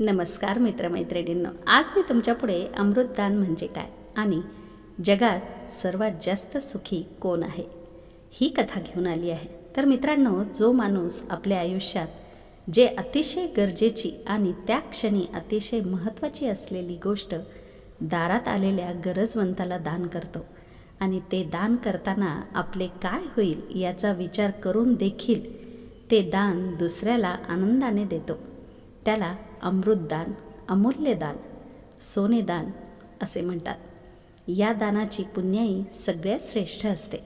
नमस्कार मित्रमैत्रिणींनो आज मी तुमच्यापुढे अमृतदान म्हणजे काय आणि जगात सर्वात जास्त सुखी कोण आहे ही कथा घेऊन आली आहे. तर मित्रांनो जो माणूस आपल्या आयुष्यात जे अतिशय गरजेची आणि त्या क्षणी अतिशय महत्त्वाची असलेली गोष्ट दारात आलेल्या गरजवंताला दान करतो आणि ते दान करताना आपले काय होईल याचा विचार करून देखील ते दान दुसऱ्याला आनंदाने देतो. त्याला अमृतदान अमूल्यदान सोनेदान असे म्हणतात. या दानाची पुण्याई सगळ्यात श्रेष्ठ असते.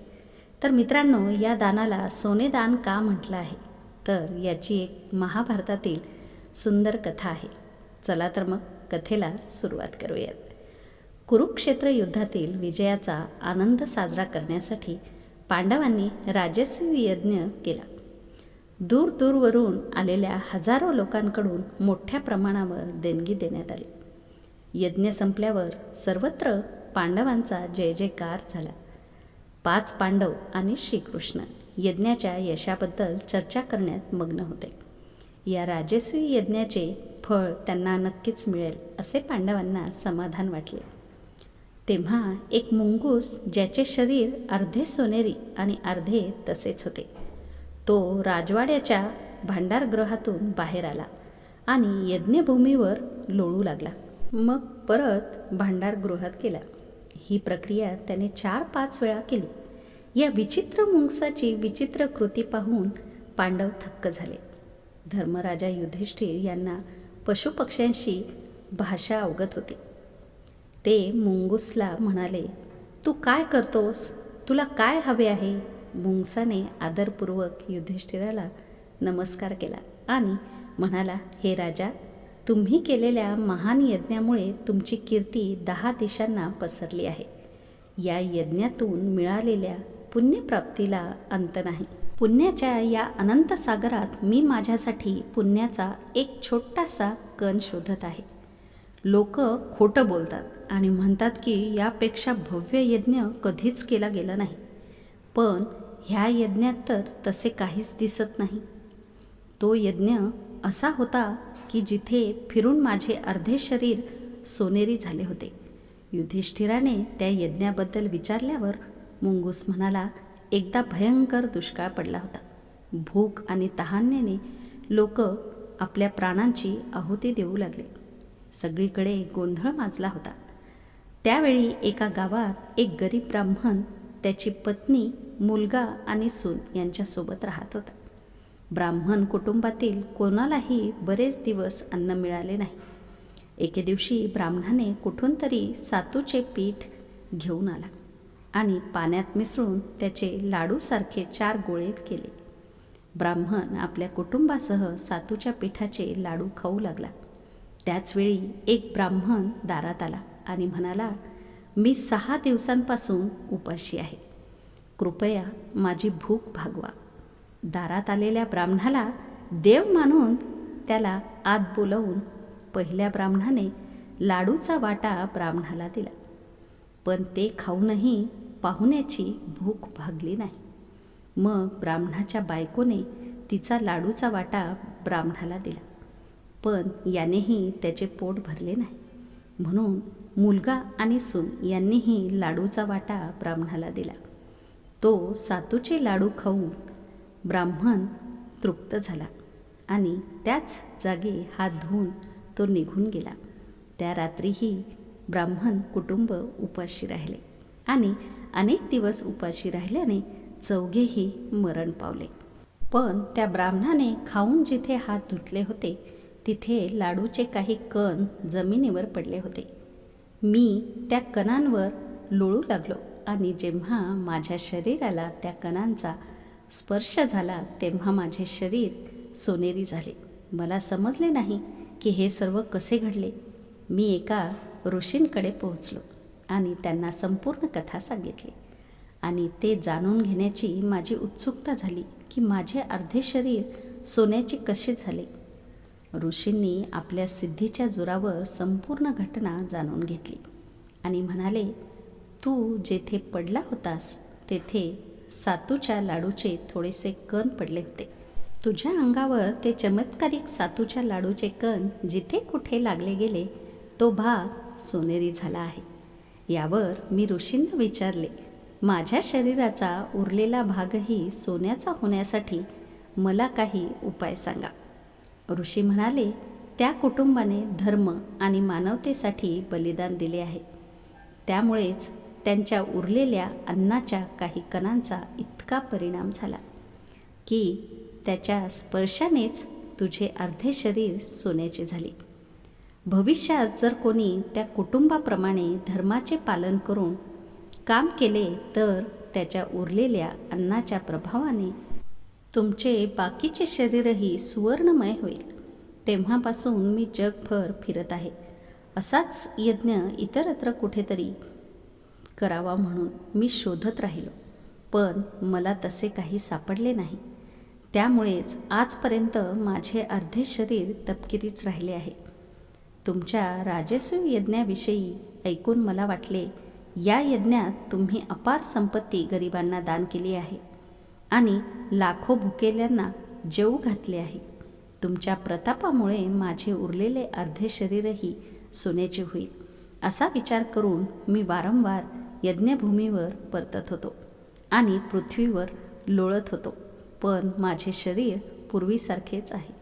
तर मित्रांनो या दानाला सोनेदान का म्हटलं आहे? तर याची एक महाभारतातील सुंदर कथा आहे. चला तर मग कथेला सुरुवात करूयात. कुरुक्षेत्र युद्धातील विजयाचा आनंद साजरा करण्यासाठी पांडवांनी राजस्वी यज्ञ केला. दूर दूरवरून आलेल्या हजारो लोकांकडून मोठ्या प्रमाणावर देणगी देण्यात आली. यज्ञ संपल्यावर सर्वत्र पांडवांचा जय जयकार झाला. पाच पांडव आणि श्रीकृष्ण यज्ञाच्या यशाबद्दल चर्चा करण्यात मग्न होते. या राजस्वी यज्ञाचे फळ त्यांना नक्कीच मिळेल असे पांडवांना समाधान वाटले. तेव्हा एक मुंगूस ज्याचे शरीर अर्धे सोनेरी आणि अर्धे तसेच होते तो राजवाड्याच्या भांडारगृहातून बाहेर आला आणि यज्ञभूमीवर लोळू लागला. मग परत भांडारगृहात गेला. ही प्रक्रिया त्याने चार पाच वेळा केली. या विचित्र मुंगसाची विचित्र कृती पाहून पांडव थक्क झाले. धर्मराजा युधिष्ठिर यांना पशुपक्ष्यांशी भाषा अवगत होती. ते मुंगूसला म्हणाले तू काय करतोस? तुला काय हवे आहे? मुंगसाने आदरपूर्वक युधिष्ठिराला नमस्कार केला आणि म्हणाला हे राजा तुम्ही केलेल्या महान यज्ञामुळे तुमची कीर्ती दहा दिशांना पसरली आहे. या यज्ञातून मिळालेल्या पुण्यप्राप्तीला अंत नाही. पुण्याच्या या अनंत सागरात मी माझ्यासाठी पुण्याचा एक छोटासा कण शोधत आहे. लोक खोटं बोलतात आणि म्हणतात की यापेक्षा भव्य यज्ञ कधीच केला गेला नाही. पण ह्या यज्ञात तर तसे काहीच दिसत नाही. तो यज्ञ असा होता की जिथे फिरून माझे अर्धे शरीर सोनेरी झाले होते. युधिष्ठिराने त्या यज्ञाबद्दल विचारल्यावर मुंगूस म्हणाला एकदा भयंकर दुष्काळ पडला होता. भूक आणि तहान्याने लोक आपल्या प्राणांची आहुती देऊ लागले. सगळीकडे गोंधळ माजला होता. त्यावेळी एका गावात एक गरीब ब्राह्मण त्याची पत्नी मुलगा आणि सून यांच्यासोबत राहत होता ब्राह्मण कुटुंबातील कोणालाही बरेच दिवस अन्न मिळाले नाही. एके दिवशी ब्राह्मणाने कुठून तरी सातूचे पीठ घेऊन आला आणि पाण्यात मिसळून त्याचे लाडूसारखे चार गोळे केले. ब्राह्मण आपल्या कुटुंबासह सातूच्या पिठाचे लाडू खाऊ लागला. त्याचवेळी एक ब्राह्मण दारात आला आणि म्हणाला मी सहा दिवसांपासून उपाशी आहे. कृपया माझी भूक भागवा. दारात आलेल्या ब्राह्मणाला देव मानून त्याला आत बोलवून पहिल्या ब्राह्मणाने लाडूचा वाटा ब्राह्मणाला दिला. पण ते खाऊनही पाहुण्याची भूक भागली नाही. मग ब्राह्मणाच्या बायकोने तिचा लाडूचा वाटा ब्राह्मणाला दिला. पण यानेही त्याचे पोट भरले नाही. म्हणून मुलगा आणि सून यांनीही लाडूचा वाटा ब्राह्मणाला दिला. तो सातूचे लाडू खाऊन ब्राह्मण तृप्त झाला आणि त्याच जागी हात धुवून तो निघून गेला. त्या रात्रीही ब्राह्मण कुटुंब उपाशी राहिले आणि अनेक दिवस उपाशी राहिल्याने चौघेही मरण पावले. पण त्या ब्राह्मणाने खाऊन जिथे हात धुतले होते तिथे लाडूचे काही कण जमिनीवर पडले होते. मी त्या कणांवर लोळू लागलो. आणि जेव्हा माझ्या शरीराला त्या कणांचा स्पर्श झाला तेव्हा माझे शरीर सोनेरी झाले. मला समजले नाही की हे सर्व कसे घडले. मी एका ऋषींकडे पोहोचलो आणि त्यांना संपूर्ण कथा सांगितली. आणि ते जाणून घेण्याची माझी उत्सुकता झाली की माझे अर्धे शरीर सोन्याचे कसे झाले. ऋषींनी आपल्या सिद्धीच्या जोरावर संपूर्ण घटना जाणून घेतली आणि म्हणाले तू जेथे पडला होतास तेथे सातूच्या लाडूचे थोडेसे कण पडले होते. तुझ्या अंगावर ते चमत्कारिक सातूच्या लाडूचे कण जिथे कुठे लागले गेले तो भाग सोनेरी झाला आहे. यावर मी ऋषींना विचारले माझ्या शरीराचा उरलेला भागही सोन्याचा होण्यासाठी मला काही उपाय सांगा. ऋषी म्हणाले त्या कुटुंबाने धर्म आणि मानवतेसाठी बलिदान दिले आहे. त्यामुळेच त्यांच्या उरलेल्या अन्नाच्या काही कणांचा इतका परिणाम झाला की त्याच्या स्पर्शानेच तुझे अर्धे शरीर सोन्याचे झाले. भविष्यात जर कोणी त्या कुटुंबाप्रमाणे धर्माचे पालन करून काम केले तर त्याच्या उरलेल्या अन्नाच्या प्रभावाने तुमचे बाकीचे शरीरही सुवर्णमय होईल. तेव्हापासून मी जगभर फिरत आहे. असाच यज्ञ इतरत्र कुठेतरी करावा म्हणून मी शोधत राहिलो. पण मला तसे काही सापडले नाही. त्यामुळेच आजपर्यंत माझे अर्धे शरीर तपकिरीच राहिले आहे. तुमच्या राजस्व यज्ञाविषयी ऐकून मला वाटले या यज्ञात तुम्ही अपार संपत्ती गरिबांना दान केली आहे आणि लाखो भुकेल्यांना जेऊ घातले आहे. तुमच्या प्रतापामुळे माझे उरलेले अर्धे शरीरही सोन्याचे होईल असा विचार करून मी वारंवार यज्ञभूमीवर परतत होतो आणि पृथ्वीवर लोळत होतो. पण माझे शरीर पूर्वीसारखेच आहे.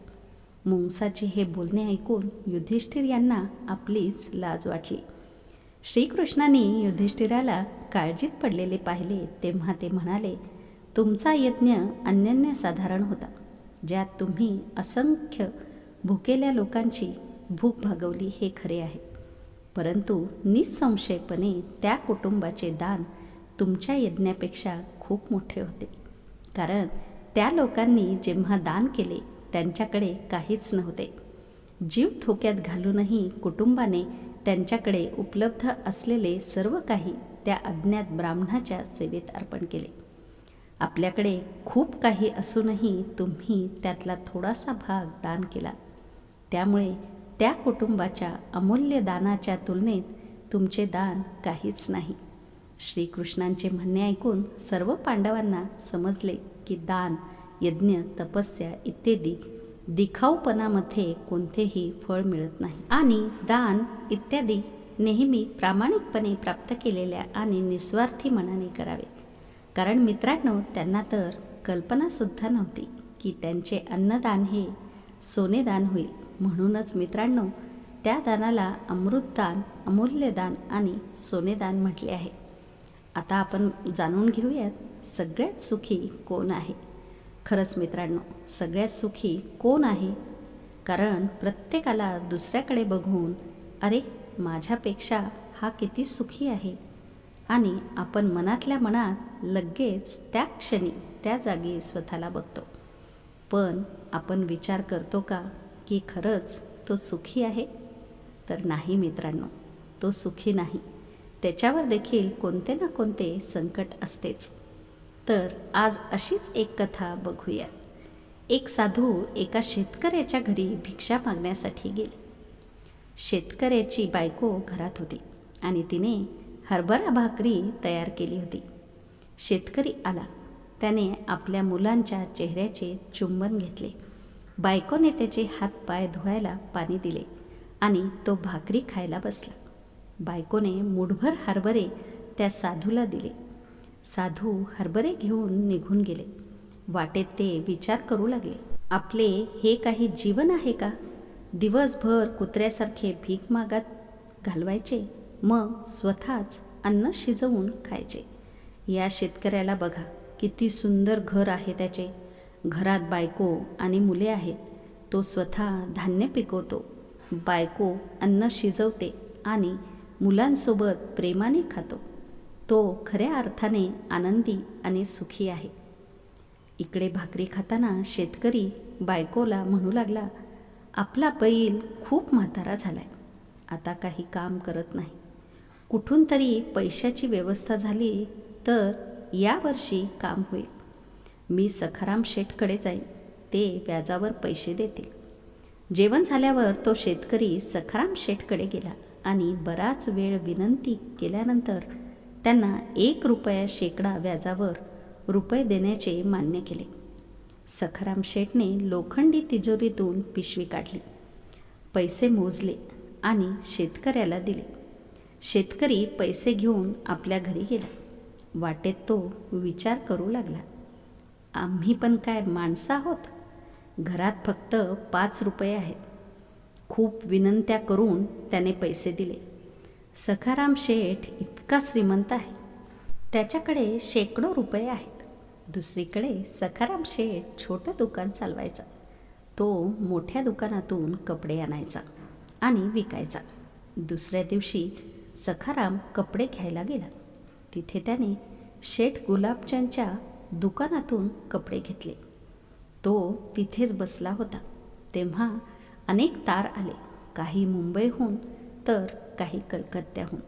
मुंगसाचे हे बोलणे ऐकून युधिष्ठिर यांना आपलीच लाज वाटली. श्रीकृष्णाने युधिष्ठिराला काळजीत पडलेले पाहिले तेव्हा ते म्हणाले तुमचा यज्ञ अनन्यसाधारण होता ज्यात तुम्ही असंख्य भुकेल्या लोकांची भूक भागवली हे खरे आहे. परंतु निसंशयपणे त्या कुटुंबाचे दान तुमच्या यज्ञापेक्षा खूप मोठे होते. कारण त्या लोकांनी जेव्हा दान केले त्यांच्याकडे काहीच नव्हते. जीव धोक्यात घालूनही कुटुंबाने त्यांच्याकडे उपलब्ध असलेले सर्व काही त्या अज्ञात ब्राह्मणाच्या सेवेत अर्पण केले. आपल्याकडे खूप काही असूनही तुम्ही त्यातला थोडासा भाग दान केला. त्यामुळे त्या कुटुंबाच्या अमूल्य दानाच्या तुलनेत तुमचे दान काहीच नाही. श्रीकृष्णांचे म्हणणे ऐकून सर्व पांडवांना समजले की दान यज्ञ तपस्या इत्यादी दिखाऊपणामध्ये कोणतेही फळ मिळत नाही. आणि दान इत्यादी नेहमी प्रामाणिकपणे प्राप्त केलेल्या आणि निस्वार्थी मनाने करावे. कारण मित्रांनो त्यांना तर कल्पनासुद्धा नव्हती की त्यांचे अन्नदान हे सोनेदान होईल. म्हणूनच मित्रांनो त्या दानाला अमृतदान अमूल्यदान आणि सोनेदान म्हटले आहे. आता आपण जाणून घेऊयात सगळ्यात सुखी कोण आहे. खरंच मित्रांनो सगळ्यात सुखी कोण आहे? कारण प्रत्येकाला दुसऱ्याकडे बघून अरे माझ्यापेक्षा हा किती सुखी आहे. आणि आपण मनातल्या मनात लगेच त्या क्षणी त्या जागी स्वतःला बघतो. पण आपण विचार करतो का? की खरंच तो सुखी आहे? तर नाही मित्रांनो तो सुखी नाही. त्याच्यावर देखील कोणते ना कोणते संकट असतेच. तर आज अशीच एक कथा बघूया. एक साधू एका शेतकऱ्याच्या घरी भिक्षा मागण्यासाठी गेले. शेतकऱ्याची बायको घरात होती आणि तिने हरभरा भाकरी तयार केली होती. शेतकरी आला. त्याने आपल्या मुलांच्या चेहऱ्याचे चुंबन घेतले. बायकोने त्याचे हात पाय धुवायला पाणी दिले आणि तो भाकरी खायला बसला. बायकोने मुठभर हरभरे त्या साधूला दिले. साधू हरभरे घेऊन निघून गेले. वाटेत ते विचार करू लागले. आपले हे काही जीवन आहे का? दिवसभर कुत्र्यासारखे भीक मागात घालवायचे मग स्वतःच अन्न शिजवून खायचे. या शेतकऱ्याला बघा किती सुंदर घर आहे त्याचे. घरात बायको आणि मुले आहेत. तो स्वतः धान्य पिकवतो. बायको अन्न शिजवते आणि मुलांसोबत प्रेमाने खातो. तो खऱ्या अर्थाने आनंदी आणि सुखी आहे. इकडे भाकरी खाताना शेतकरी बायकोला म्हणू लागला आपला बैल खूप म्हातारा झालाय. आता काही काम करत नाही. कुठून तरी पैशाची व्यवस्था झाली तर यावर्षी काम होईल. मी सखाराम शेठकडे जाईन. ते व्याजावर पैसे देतील. जेवण झाल्यावर तो शेतकरी सखाराम शेठकडे गेला आणि बराच वेळ विनंती केल्यानंतर त्यांना एक रुपया शेकडा व्याजावर रुपये देण्याचे मान्य केले. सखाराम शेठने लोखंडी तिजोरीतून पिशवी काढली. पैसे मोजले आणि शेतकऱ्याला दिले. शेतकरी पैसे घेऊन आपल्या घरी गेला. वाटेत तो विचार करू लागला. आम्ही पण काय माणसं आहोत? घरात फक्त पाच रुपये आहेत. खूप विनंत्या करून त्याने पैसे दिले. सखाराम शेठ इतका श्रीमंत आहे. त्याच्याकडे शेकडो रुपये आहेत. दुसरीकडे सखाराम शेठ छोटं दुकान चालवायचा. तो मोठ्या दुकानातून कपडे आणायचा आणि विकायचा. दुसऱ्या दिवशी सखाराम कपडे घ्यायला गेला. तिथे त्याने शेठ गुलाबचंदच्या दुकानातून कपडे घेतले. तो तिथेच बसला होता. तेव्हा अनेक तार आले. काही मुंबईहून तर काही कलकत्त्याहून.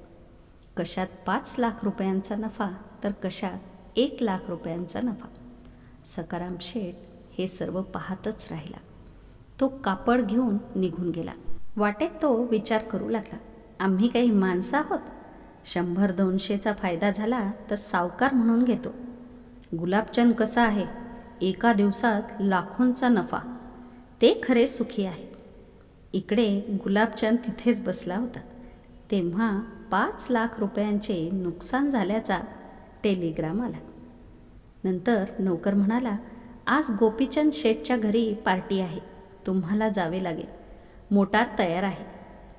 कशात पाच लाख रुपयांचा नफा तर कशात एक लाख रुपयांचा नफा. सकाराम शेठ हे सर्व पाहतच राहिला. तो कापड घेऊन निघून गेला. वाटेत तो विचार करू लागला. आम्ही काही माणसं आहोत? शंभर दोनशेचा फायदा झाला तर सावकार म्हणून घेतो. गुलाबचंद कसा आहे? एका दिवसात लाखोंचा नफा. ते खरे सुखी आहेत. इकडे गुलाबचंद तिथेच बसला होता. तेव्हा पाच लाख रुपयांचे नुकसान झाल्याचा टेलिग्राम आला. नंतर नोकर म्हणाला आज गोपीचंद शेठच्या घरी पार्टी आहे. तुम्हाला जावे लागेल. मोटार तयार आहे.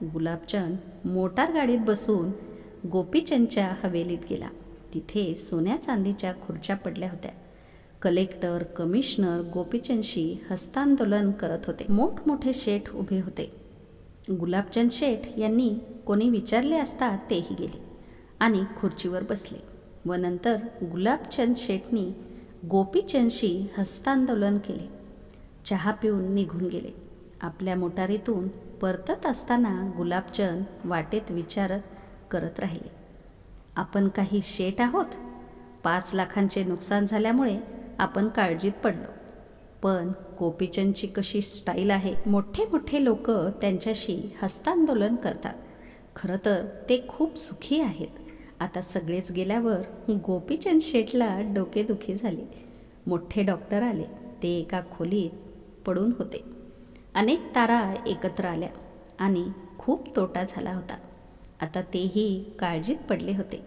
गुलाबचंद मोटार गाडीत बसून गोपीचंदच्या हवेलीत गेला. तिथे सोन्या चांदीच्या खुर्च्या पडल्या होत्या. कलेक्टर कमिशनर गोपीचंदशी हस्तांदोलन करत होते. मोठमोठे शेठ उभे होते. गुलाबचंद शेठ यांनी कोणी विचारले असता तेही गेले आणि खुर्चीवर बसले व नंतर गुलाबचंद शेठनी गोपीचंदशी हस्तांदोलन केले. चहा पिऊन निघून गेले. आपल्या मोटारीतून परतत असताना गुलाबचंद वाटेत विचारत करत राहिले. आपण काही शेट आहोत. पाच लाखांचे नुकसान झाल्यामुळे आपण काळजीत पडलो. पण गोपीचंदची कशी स्टाईल आहे मोठे मोठे लोक त्यांच्याशी हस्तांदोलन करतात. खरं तर ते खूप सुखी आहेत. आता सगळेच गेल्यावर गोपीचंद शेटला डोकेदुखी झाली. मोठे डॉक्टर आले ते एका खोलीत पडून होते. अनेक तारा एकत्र आल्या आणि खूप तोटा झाला होता. आता तेही काळजीत पडले होते.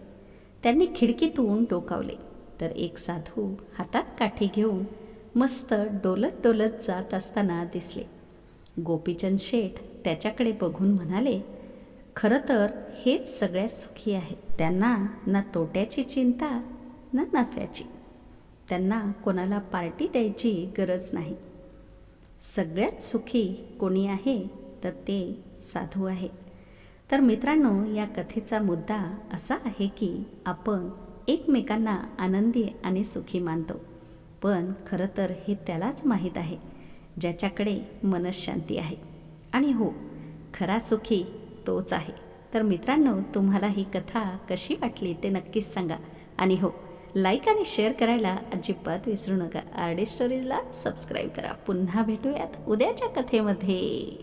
त्यांनी खिडकीतून डोकावले. तर एक साधू हातात काठी घेऊन मस्त डोलत डोलत जात असताना दिसले. गोपीचंद शेठ त्याच्याकडे बघून म्हणाले खरं तर हेच सगळ्यात सुखी आहेत त्यांना ना तोट्याची चिंता ना नफ्याची. त्यांना कोणाला पार्टी द्यायची गरज नाही. सगळ्यात सुखी कोणी आहे तर ते साधू आहे. तर मित्रांनो या कथेचा मुद्दा असा आहे की आपण एकमेकांना आनंदी आणि सुखी मानतो. पण खरं तर हे त्यालाच माहीत आहे ज्याच्याकडे मनशांती आहे. आणि हो खरा सुखी तोच आहे. तर मित्रांनो तुम्हाला ही कथा कशी वाटली ते नक्कीच सांगा. आणि हो लाईक आणि शेअर करायला अजिबात विसरू नका. आर डी स्टोरीजला सबस्क्राईब करा. पुन्हा भेटूयात उद्याच्या कथेमध्ये.